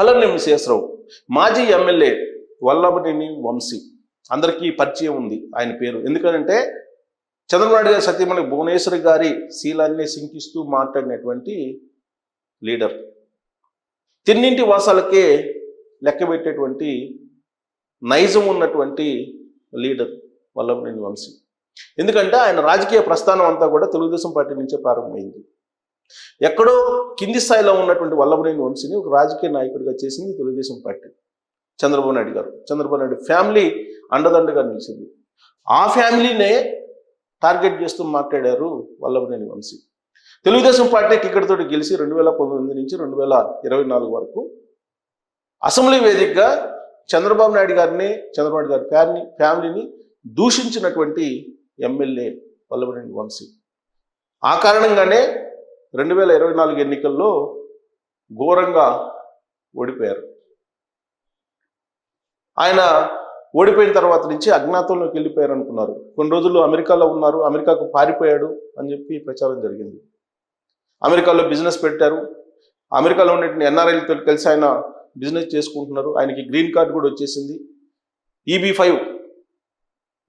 హలర్నేమి శేషరావు మాజీ ఎమ్మెల్యే వల్లభనేని వంశీ. అందరికీ పరిచయం ఉంది ఆయన పేరు. ఎందుకంటే చంద్రబాబు నాయుడు గారి సత్యమణి భువనేశ్వరి గారి శీలాన్ని శంకిస్తూ మాట్లాడినటువంటి లీడర్. తిన్నింటి వాసాలకే లెక్కబెట్టేటువంటి నైజం ఉన్నటువంటి లీడర్ వల్లభనేని వంశీ. ఎందుకంటే ఆయన రాజకీయ ప్రస్థానం అంతా కూడా తెలుగుదేశం పార్టీ నుంచే ప్రారంభమైంది. ఎక్కడో కింది స్థాయిలో ఉన్నటువంటి వల్లభనేని వంశీని ఒక రాజకీయ నాయకుడిగా చేసింది తెలుగుదేశం పార్టీ. చంద్రబాబు నాయుడు గారు. చంద్రబాబు నాయుడు ఫ్యామిలీ అండదండగా నిలిచింది. ఆ ఫ్యామిలీనే టార్గెట్ చేస్తూ మాట్లాడారు వల్లభనేని వంశీ. తెలుగుదేశం పార్టీ టికెట్తో తోటి గెలిచి రెండు వేల పంతొమ్మిది నుంచి రెండు వేల ఇరవై నాలుగు వరకు అసెంబ్లీ వేదికగా చంద్రబాబు నాయుడు గారిని చంద్రబాబు నాయుడు గారి ఫ్యామిలీ ఫ్యామిలీని దూషించినటువంటి ఎమ్మెల్యే వల్లభనేని వంశీ. ఆ కారణంగానే రెండు వేల ఇరవై నాలుగు ఎన్నికల్లో ఘోరంగా ఓడిపోయారు. ఆయన ఓడిపోయిన తర్వాత నుంచి అజ్ఞాతంలోకి వెళ్ళిపోయారు అనుకున్నారు. కొన్ని రోజులు అమెరికాలో ఉన్నారు అమెరికాకు పారిపోయాడు అని చెప్పి ప్రచారం జరిగింది. అమెరికాలో బిజినెస్ పెట్టారు. అమెరికాలో ఉన్నటువంటి ఎన్ఆర్ఐలతో కలిసి ఆయన బిజినెస్ చేసుకుంటున్నారు. ఆయనకి గ్రీన్ కార్డు కూడా వచ్చేసింది. ఈబీ ఫైవ్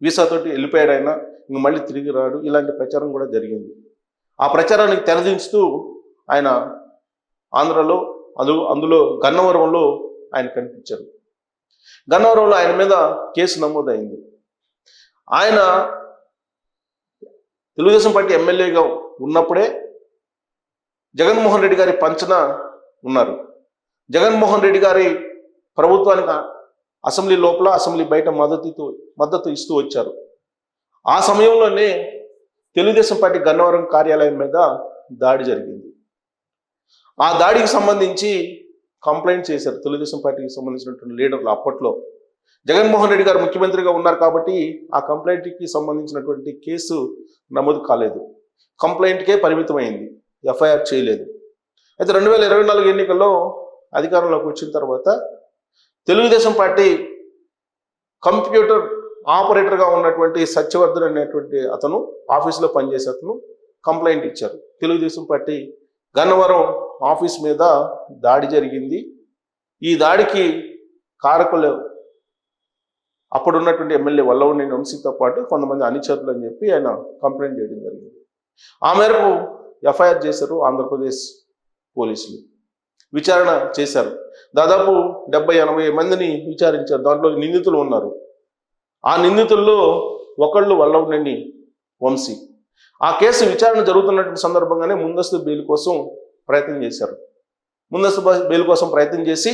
వీసాతోటి వెళ్ళిపోయాడు ఆయన. ఇంక మళ్ళీ తిరిగి రాడు. ఇలాంటి ప్రచారం కూడా జరిగింది. ఆ ప్రచారానికి తెరదించుతూ ఆయన ఆంధ్రలో అదు అందులో గన్నవరంలో ఆయన కనిపించారు. గన్నవరంలో ఆయన మీద కేసు నమోదైంది. ఆయన తెలుగుదేశం పార్టీ ఎమ్మెల్యేగా ఉన్నప్పుడే జగన్మోహన్ రెడ్డి గారి పంచన ఉన్నారు. జగన్మోహన్ రెడ్డి గారి ప్రభుత్వానికి అసెంబ్లీ లోపల అసెంబ్లీ బయట మద్దతుతో మద్దతు ఇస్తూ వచ్చారు. ఆ సమయంలోనే తెలుగుదేశం పార్టీ గన్నవరం కార్యాలయం మీద దాడి జరిగింది. ఆ దాడికి సంబంధించి కంప్లైంట్ చేశారు. తెలుగుదేశం పార్టీకి సంబంధించినటువంటి లీడర్లు అప్పట్లో. జగన్మోహన్ రెడ్డి గారు ముఖ్యమంత్రిగా ఉన్నారు కాబట్టి ఆ కంప్లైంట్కి సంబంధించినటువంటి కేసు నమోదు కాలేదు. కంప్లైంట్కే పరిమితమైంది. ఎఫ్ఐఆర్ చేయలేదు. అయితే రెండు వేల ఇరవై నాలుగు ఎన్నికల్లో అధికారంలోకి వచ్చిన తర్వాత తెలుగుదేశం పార్టీ కంప్యూటర్ ఆపరేటర్గా ఉన్నటువంటి సత్యవర్ధన్ అనేటువంటి అతను ఆఫీస్లో పనిచేసే అతను కంప్లైంట్ ఇచ్చారు. తెలుగుదేశం పార్టీ గన్నవరం ఆఫీస్ మీద దాడి జరిగింది. ఈ దాడికి కారకులు అప్పుడున్నటువంటి ఎమ్మెల్యే వల్లవనేని వంశీతో పాటు కొంతమంది అనుచరులు అని చెప్పి ఆయన కంప్లైంట్ చేయడం జరిగింది. ఆ మేరకు ఎఫ్ఐఆర్ చేశారు ఆంధ్రప్రదేశ్ పోలీసులు. విచారణ చేశారు. దాదాపు డెబ్బై ఎనభై మందిని విచారించారు. దాంట్లో నిందితులు ఉన్నారు. ఆ నిందితుల్లో ఒకళ్ళు వల్లవనేని వంశీ. ఆ కేసు విచారణ జరుగుతున్నటువంటి సందర్భంగానే ముందస్తు బెయిల్ కోసం ప్రయత్నం చేశారు. ముందస్తు బెయిల్ కోసం ప్రయత్నం చేసి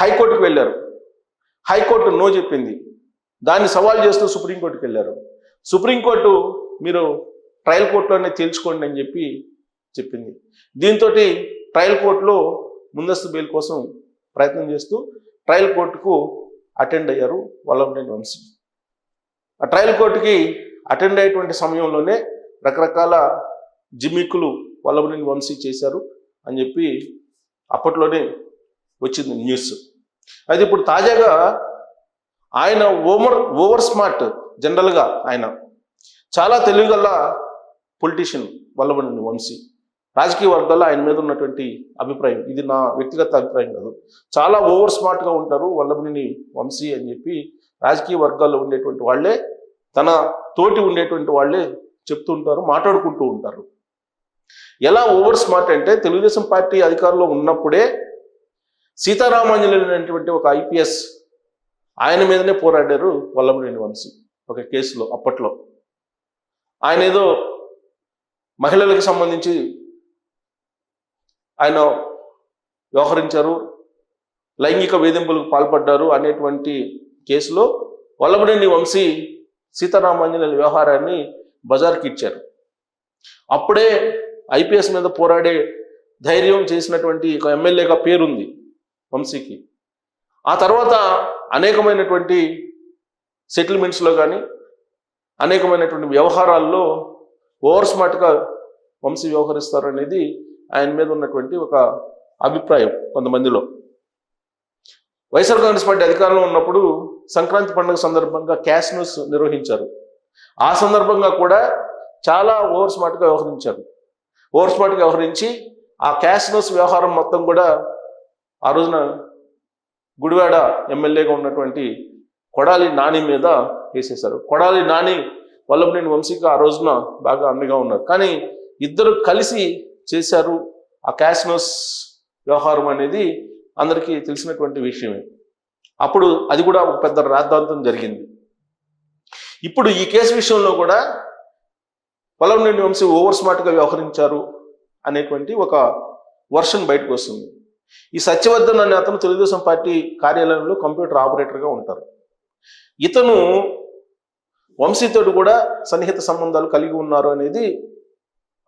హైకోర్టుకు వెళ్ళారు. హైకోర్టు నో చెప్పింది. దాన్ని సవాల్ చేస్తూ సుప్రీంకోర్టుకి వెళ్ళారు. సుప్రీంకోర్టు మీరు ట్రయల్ కోర్టులోనే తేల్చుకోండి అని చెప్పి చెప్పింది. దీంతో ట్రయల్ కోర్టులో ముందస్తు బెయిల్ కోసం ప్రయత్నం చేస్తూ ట్రయల్ కోర్టుకు అటెండ్ అయ్యారు వల్లభనేని వంశీ. ఆ ట్రయల్ కోర్టుకి అటెండ్ అయ్యేటువంటి సమయంలోనే రకరకాల జిమ్మిక్కులు వల్లభనేని వంశీ చేశారు అని చెప్పి అప్పట్లోనే వచ్చింది న్యూస్. అయితే ఇప్పుడు తాజాగా ఆయన ఓవర్ ఓవర్ స్మార్ట్ జనరల్గా ఆయన చాలా తెలివిగల పొలిటీషియన్ వల్లభనేని వంశీ. రాజకీయ వర్గాల్లో ఆయన మీద ఉన్నటువంటి అభిప్రాయం. ఇది నా వ్యక్తిగత అభిప్రాయం కాదు. చాలా ఓవర్ స్మార్ట్గా ఉంటారు వల్లభనేని వంశీ అని చెప్పి రాజకీయ వర్గాల్లో ఉండేటువంటి వాళ్ళే తన తోటి ఉండేటువంటి వాళ్ళే చెప్తూ ఉంటారు మాట్లాడుకుంటూ ఉంటారు. ఎలా ఓవర్ స్మార్ట్ అంటే తెలుగుదేశం పార్టీ అధికారంలో ఉన్నప్పుడే సీతారామాంజనేయులు అనేటువంటి ఒక ఐపీఎస్ ఆయన మీదనే పోరాడారు వల్లభనేని వంశీ ఒక కేసులో అప్పట్లో. ఆయన ఏదో మహిళలకు సంబంధించి ఆయన వ్యవహరించారు లైంగిక వేధింపులకు పాల్పడ్డారు అనేటువంటి కేసులో వల్లభనేని వంశీ సీతారామాంజనేయుల వ్యవహారాన్ని బజార్కి ఇచ్చారు. అప్పుడే ఐపీఎస్ మీద పోరాడే ధైర్యం చేసినటువంటి ఒక ఎమ్మెల్యేగా పేరుంది వంశీకి. ఆ తర్వాత అనేకమైనటువంటి సెటిల్మెంట్స్లో కానీ అనేకమైనటువంటి వ్యవహారాల్లో ఓవర్ స్మార్ట్గా వంశీ వ్యవహరిస్తారు అనేది ఆయన మీద ఉన్నటువంటి ఒక అభిప్రాయం కొంతమందిలో. వైఎస్ఆర్ కాంగ్రెస్ పార్టీ అధికారంలో ఉన్నప్పుడు సంక్రాంతి పండుగ సందర్భంగా క్యాష్ న్యూస్ నిర్వహించారు. ఆ సందర్భంగా కూడా చాలా ఓవర్ స్మార్ట్గా వ్యవహరించారు. ఓవర్ స్మార్ట్గా వ్యవహరించి ఆ క్యాష్ న్యూస్ వ్యవహారం మొత్తం కూడా ఆ రోజున గుడివాడ ఎమ్మెల్యేగా ఉన్నటువంటి కొడాలి నాని మీద వేసేశారు. కొడాలి నాని వల్లభనేని వంశీకి ఆ రోజున బాగా అండగా ఉన్నారు. కానీ ఇద్దరు కలిసి చేశారు. ఆ క్యాష్నోస్ వ్యవహారం అనేది అందరికీ తెలిసినటువంటి విషయమే. అప్పుడు అది కూడా ఒక పెద్ద రాద్ధాంతం జరిగింది. ఇప్పుడు ఈ కేసు విషయంలో కూడా పొలంనేని వంశీ ఓవర్ స్మార్ట్గా వ్యవహరించారు అనేటువంటి ఒక వర్షన్ బయటకు వస్తుంది. ఈ సత్యవర్ధన్ అనే అతను తెలుగుదేశం పార్టీ కార్యాలయంలో కంప్యూటర్ ఆపరేటర్గా ఉంటారు. ఇతను వంశీతోడు కూడా సన్నిహిత సంబంధాలు కలిగి ఉన్నారు అనేది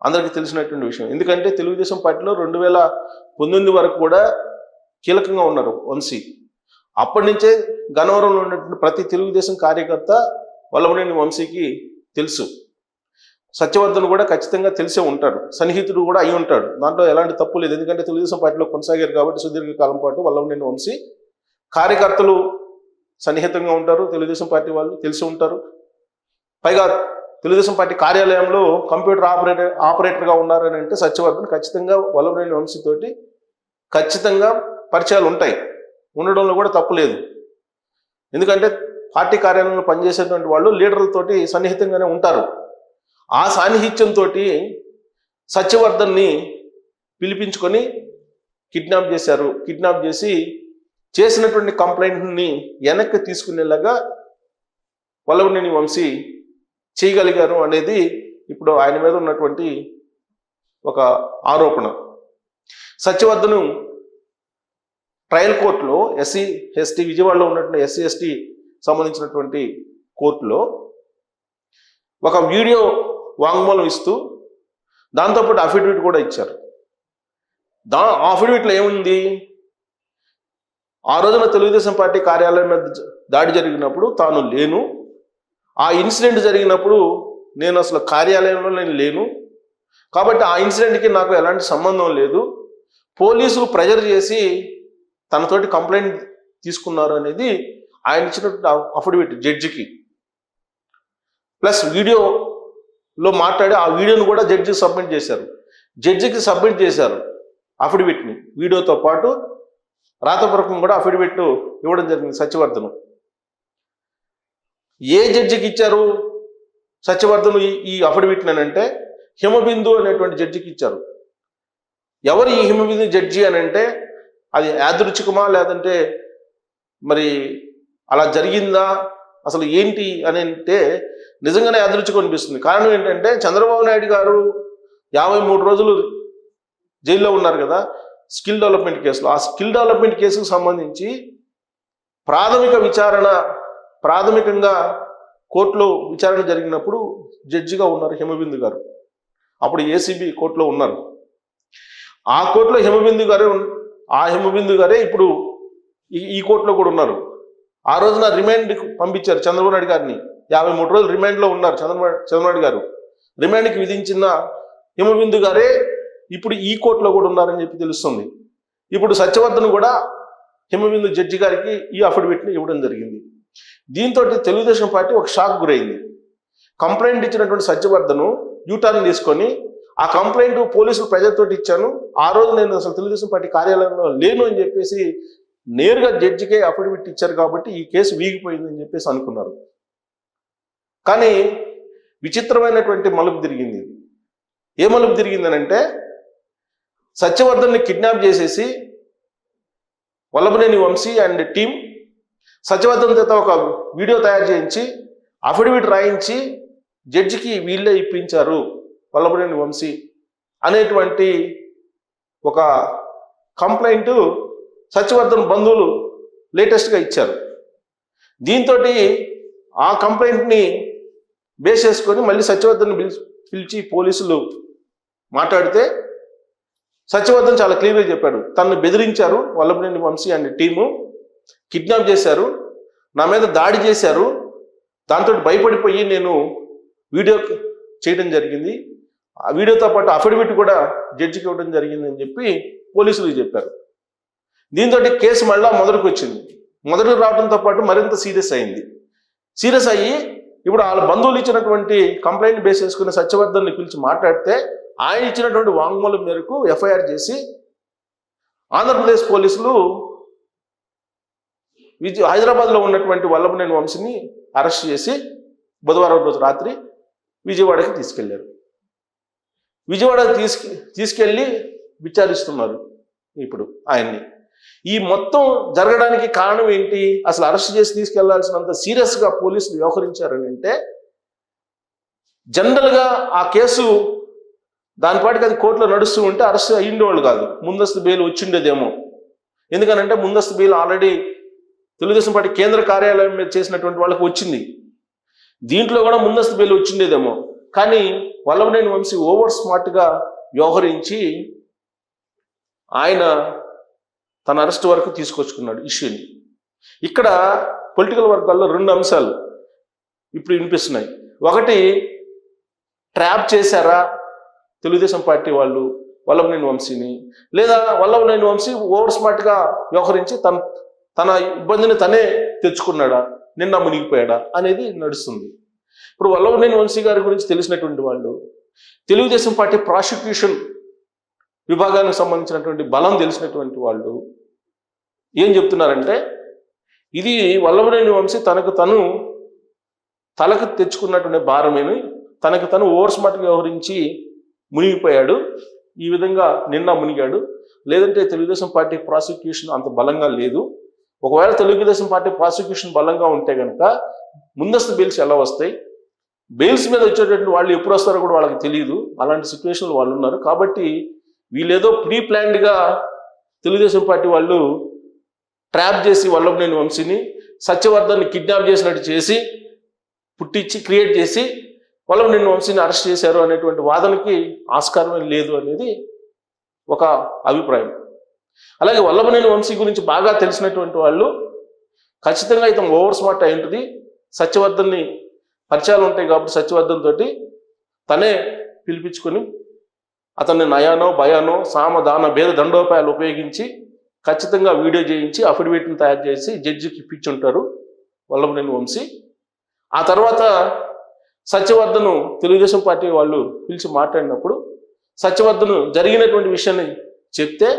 అందరికీ తెలిసినటువంటి విషయం. ఎందుకంటే తెలుగుదేశం పార్టీలో రెండు వేల పంతొమ్మిది వరకు కూడా కీలకంగా ఉన్నారు వంశీ. అప్పటి నుంచే గన్నవరంలో ఉన్నటువంటి ప్రతి తెలుగుదేశం కార్యకర్త వల్లభనేని వంశీకి తెలుసు. సత్యవర్ధన్ కూడా ఖచ్చితంగా తెలిసే ఉంటాడు. సన్నిహితుడు కూడా అయి ఉంటాడు. దాంట్లో ఎలాంటి తప్పు లేదు. ఎందుకంటే తెలుగుదేశం పార్టీలో కొనసాగారు కాబట్టి సుదీర్ఘ కాలం పాటు వల్లభనేని వంశీ కార్యకర్తలు సన్నిహితంగా ఉంటారు. తెలుగుదేశం పార్టీ వాళ్ళు తెలిసి ఉంటారు. పైగా తెలుగుదేశం పార్టీ కార్యాలయంలో కంప్యూటర్ ఆపరేటర్ ఆపరేటర్గా ఉన్నారని అంటే సత్యవర్ధన్ ఖచ్చితంగా వల్లభనేని వంశీతోటి ఖచ్చితంగా పరిచయాలు ఉంటాయి. ఉండడంలో కూడా తప్పు లేదు. ఎందుకంటే పార్టీ కార్యాలయంలో పనిచేసేటువంటి వాళ్ళు లీడర్లతోటి సన్నిహితంగానే ఉంటారు. ఆ సాన్నిహిత్యంతో సత్యవర్ధన్ని పిలిపించుకొని కిడ్నాప్ చేశారు. కిడ్నాప్ చేసి చేసినటువంటి కంప్లైంట్ని వెనక్కి తీసుకునేలాగా వల్లభనేని వంశీ చేయగలిగారు అనేది ఇప్పుడు ఆయన మీద ఉన్నటువంటి ఒక ఆరోపణ. సత్యవర్ధను ట్రయల్ కోర్టులో ఎస్సీ ఎస్టీ విజయవాడలో ఉన్నటువంటి ఎస్సీ ఎస్టీ సంబంధించినటువంటి కోర్టులో ఒక వీడియో వాంగ్మూలం ఇస్తూ దాంతోపాటు అఫిడవిట్ కూడా ఇచ్చారు. దా అఫిడవిట్లో ఏముంది? ఆ రోజున తెలుగుదేశం పార్టీ కార్యాలయం మీద దాడి జరిగినప్పుడు తాను లేను ఆ ఇన్సిడెంట్ జరిగినప్పుడు నేను అసలు కార్యాలయంలో నేను లేను. కాబట్టి ఆ ఇన్సిడెంట్కి నాకు ఎలాంటి సంబంధం లేదు. పోలీసులు ప్రెజర్ చేసి తనతోటి కంప్లైంట్ తీసుకున్నారు అనేది ఆయన ఇచ్చినటువంటి అఫిడవిట్ జడ్జికి. ప్లస్ వీడియోలో మాట్లాడి ఆ వీడియోను కూడా జడ్జికి సబ్మిట్ చేశారు. జడ్జికి సబ్మిట్ చేశారు అఫిడవిట్ని వీడియోతో పాటు రాతపూర్వకం కూడా అఫిడవిట్ ఇవ్వడం జరిగింది సత్యవర్ధను. ఏ జడ్జికి ఇచ్చారు? సత్యవర్ధన్ ఈ ఈ అఫిడవిట్ అంటే హిమబిందు అనేటువంటి జడ్జికి ఇచ్చారు. ఎవరు ఈ హిమబిందు జడ్జి అని అంటే అది యాదృచ్ఛికమా? లేదంటే మరి అలా జరిగిందా? అసలు ఏంటి అని అంటే నిజంగానే యాదృచ్ఛికం అనిపిస్తుంది. కారణం ఏంటంటే చంద్రబాబు నాయుడు గారు యాభై మూడు రోజులు జైల్లో ఉన్నారు కదా స్కిల్ డెవలప్మెంట్ కేసులో. ఆ స్కిల్ డెవలప్మెంట్ కేసుకు సంబంధించి ప్రాథమిక విచారణ ప్రాథమికంగా కోర్టులో విచారణ జరిగినప్పుడు జడ్జిగా ఉన్నారు హిమబిందు గారు. అప్పుడు ఏసీబీ కోర్టులో ఉన్నారు. ఆ కోర్టులో హిమబిందు గారే ఉన్- ఆ హిమబిందు గారే ఇప్పుడు ఈ ఈ కోర్టులో కూడా ఉన్నారు. ఆ రోజున రిమాండ్ పంపించారు చంద్రబాబు నాయుడు గారిని. యాభై మూడు రోజులు రిమాండ్లో ఉన్నారు చంద్రబాబు చంద్రబాబు గారు. రిమాండ్కి విధించిన హిమబిందు గారే ఇప్పుడు ఈ కోర్టులో కూడా ఉన్నారని చెప్పి తెలుస్తుంది. ఇప్పుడు సత్యవర్ధన్ కూడా హిమబిందు జడ్జి గారికి ఈ అఫిడవిట్ని ఇవ్వడం జరిగింది. దీంతో తెలుగుదేశం పార్టీ ఒక షాక్ గురైంది. కంప్లైంట్ ఇచ్చినటువంటి సత్యవర్ధను యూటర్న్ తీసుకొని ఆ కంప్లైంట్ పోలీసులు ప్రజలతో ఇచ్చాను ఆ రోజు నేను అసలు తెలుగుదేశం పార్టీ కార్యాలయంలో లేను అని చెప్పేసి నేరుగా జడ్జికే అఫిడవిట్ ఇచ్చారు కాబట్టి ఈ కేసు వీగిపోయిందని చెప్పేసి అనుకున్నారు. కానీ విచిత్రమైనటువంటి మలుపు తిరిగింది. ఏ మలుపు తిరిగిందనంటే సత్యవర్ధన్ని కిడ్నాప్ చేసేసి వల్లభనేని వంశీ అండ్ టీం సత్యవర్ధన్ చేత ఒక వీడియో తయారు చేయించి అఫిడవిట్ రాయించి జడ్జికి వీళ్ళే ఇప్పించారు వల్లభనేని వంశీ అనేటువంటి ఒక కంప్లైంట్ సత్యవర్ధన్ బంధువులు లేటెస్ట్గా ఇచ్చారు. దీంతో ఆ కంప్లైంట్ని బేస్ చేసుకొని మళ్ళీ సత్యవర్ధన్ పిలిచి పిలిచి పోలీసులు మాట్లాడితే సత్యవర్ధన్ చాలా క్లియర్గా చెప్పాడు. తనను బెదిరించారు వల్లభనేని వంశీ అనే టీము. కిడ్నాప్ చేశారు నా మీద దాడి చేశారు దాంతో భయపడిపోయి నేను వీడియో చేయడం జరిగింది. ఆ వీడియోతో పాటు అఫిడవిట్ కూడా జడ్జికి ఇవ్వడం జరిగింది అని చెప్పి పోలీసులు చెప్పారు. దీంతో కేసు మళ్ళా మొదటికి వచ్చింది మొదటికి రావడంతో పాటు మరింత సీరియస్ అయింది. సీరియస్ అయ్యి ఇప్పుడు వాళ్ళ బంధువులు ఇచ్చినటువంటి కంప్లైంట్ బేస్ చేసుకున్న సత్యవర్ధన్ని పిలిచి మాట్లాడితే ఆయన ఇచ్చినటువంటి వాంగ్మూలం మేరకు ఎఫ్ఐఆర్ చేసి ఆంధ్రప్రదేశ్ పోలీసులు విజయ హైదరాబాద్లో ఉన్నటువంటి వల్లభనేని వంశీని అరెస్ట్ చేసి బుధవారం రోజు రాత్రి విజయవాడకి తీసుకెళ్ళారు. విజయవాడకి తీసుకు తీసుకెళ్ళి విచారిస్తున్నారు ఇప్పుడు ఆయన్ని. ఈ మొత్తం జరగడానికి కారణం ఏంటి? అసలు అరెస్ట్ చేసి తీసుకెళ్ళాల్సినంత సీరియస్గా పోలీసులు వ్యవహరించారని అంటే జనరల్గా ఆ కేసు దానిపాటికి అది కోర్టులో నడుస్తూ ఉంటే అరెస్ట్ అయ్యిండేవాళ్ళు కాదు. ముందస్తు బెయిల్ వచ్చిండేదేమో. ఎందుకనంటే ముందస్తు బెయిల్ ఆల్రెడీ తెలుగుదేశం పార్టీ కేంద్ర కార్యాలయం మీద చేసినటువంటి వాళ్ళకి వచ్చింది. దీంట్లో కూడా ముందస్తు బెయిల్ వచ్చిండేదేమో. కానీ వల్లభనేని వంశీ ఓవర్ స్మార్ట్గా వ్యవహరించి ఆయన తన అరెస్ట్ వరకు తీసుకొచ్చుకున్నాడు ఇష్యూని. ఇక్కడ పొలిటికల్ వర్గాల్లో రెండు అంశాలు ఇప్పుడు వినిపిస్తున్నాయి. ఒకటి ట్రాప్ చేశారా తెలుగుదేశం పార్టీ వాళ్ళు వల్లభనేని వంశీని? లేదా వల్లభనేని వంశీ ఓవర్ స్మార్ట్గా వ్యవహరించి తన తన ఇబ్బందిని తనే తెచ్చుకున్నాడా? నిన్న మునిగిపోయాడా? అనేది నడుస్తుంది. ఇప్పుడు వల్లభనేని వంశీ గారి గురించి తెలిసినటువంటి వాళ్ళు తెలుగుదేశం పార్టీ ప్రాసిక్యూషన్ విభాగానికి సంబంధించినటువంటి బలం తెలిసినటువంటి వాళ్ళు ఏం చెప్తున్నారంటే ఇది వల్లభనేని వంశీ తనకు తను తలకు తెచ్చుకున్నటువంటి భారమేమి తనకు తను ఓవర్ స్మార్ట్గా వ్యవహరించి మునిగిపోయాడు ఈ విధంగా నిన్న మునిగాడు. లేదంటే తెలుగుదేశం పార్టీ ప్రాసిక్యూషన్ అంత బలంగా లేదు. ఒకవేళ తెలుగుదేశం పార్టీ ప్రాసిక్యూషన్ బలంగా ఉంటే కనుక ముందస్తు బెయిల్స్ ఎలా వస్తాయి? బెయిల్స్ మీద వచ్చేటట్టు వాళ్ళు ఎప్పుడు వస్తారో కూడా వాళ్ళకి తెలియదు అలాంటి సిచ్యువేషన్లు వాళ్ళు ఉన్నారు. కాబట్టి వీళ్ళేదో ప్రీ ప్లాన్డ్గా తెలుగుదేశం పార్టీ వాళ్ళు ట్రాప్ చేసి వల్లభనేని వంశీని సత్యవర్ధన్ని కిడ్నాప్ చేసినట్టు చేసి పుట్టించి క్రియేట్ చేసి వల్లభనేని వంశీని అరెస్ట్ చేశారు అనేటువంటి వాదనకి ఆస్కారమే లేదు అనేది ఒక అభిప్రాయం. అలాగే వల్లభనేని వంశీ గురించి బాగా తెలిసినటువంటి వాళ్ళు ఖచ్చితంగా ఇతను ఓవర్ స్మార్ట్ అయి ఉంటుంది సత్యవర్ధన్ని పరిచయాలు ఉంటాయి కాబట్టి సత్యవర్ధన్ తోటి తనే పిలిపించుకొని అతన్ని నయానో భయానో సామ దాన భేద దండోపాయాలు ఉపయోగించి ఖచ్చితంగా వీడియో చేయించి అఫిడవిట్ని తయారు చేసి జడ్జికి ఇప్పించుంటారు వల్లభనేని వంశీ. ఆ తర్వాత సత్యవర్ధను తెలుగుదేశం పార్టీ వాళ్ళు పిలిచి మాట్లాడినప్పుడు సత్యవర్ధను జరిగినటువంటి విషయాన్ని చెప్తే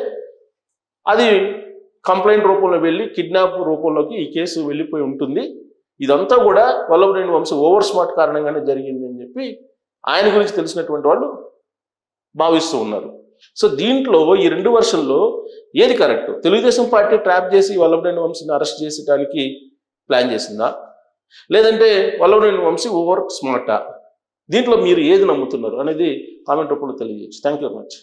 అది కంప్లైంట్ రూపంలో వెళ్ళి కిడ్నాప్ రూపంలోకి ఈ కేసు వెళ్ళిపోయి ఉంటుంది. ఇదంతా కూడా వల్లభనేని వంశీ ఓవర్ స్మార్ట్ కారణంగానే జరిగింది అని చెప్పి ఆయన గురించి తెలిసినటువంటి వాళ్ళు భావిస్తూ ఉన్నారు. సో దీంట్లో ఈ రెండు వర్షంలో ఏది కరెక్ట్? తెలుగుదేశం పార్టీ ట్రాప్ చేసి వల్లభనేని వంశీని అరెస్ట్ చేసడానికి ప్లాన్ చేసిందా? లేదంటే వల్లభనేని వంశీ ఓవర్ స్మార్టా? దీంట్లో మీరు ఏది నమ్ముతున్నారు అనేది కామెంట్ రూపంలో తెలియజేయచ్చు. Thank you very much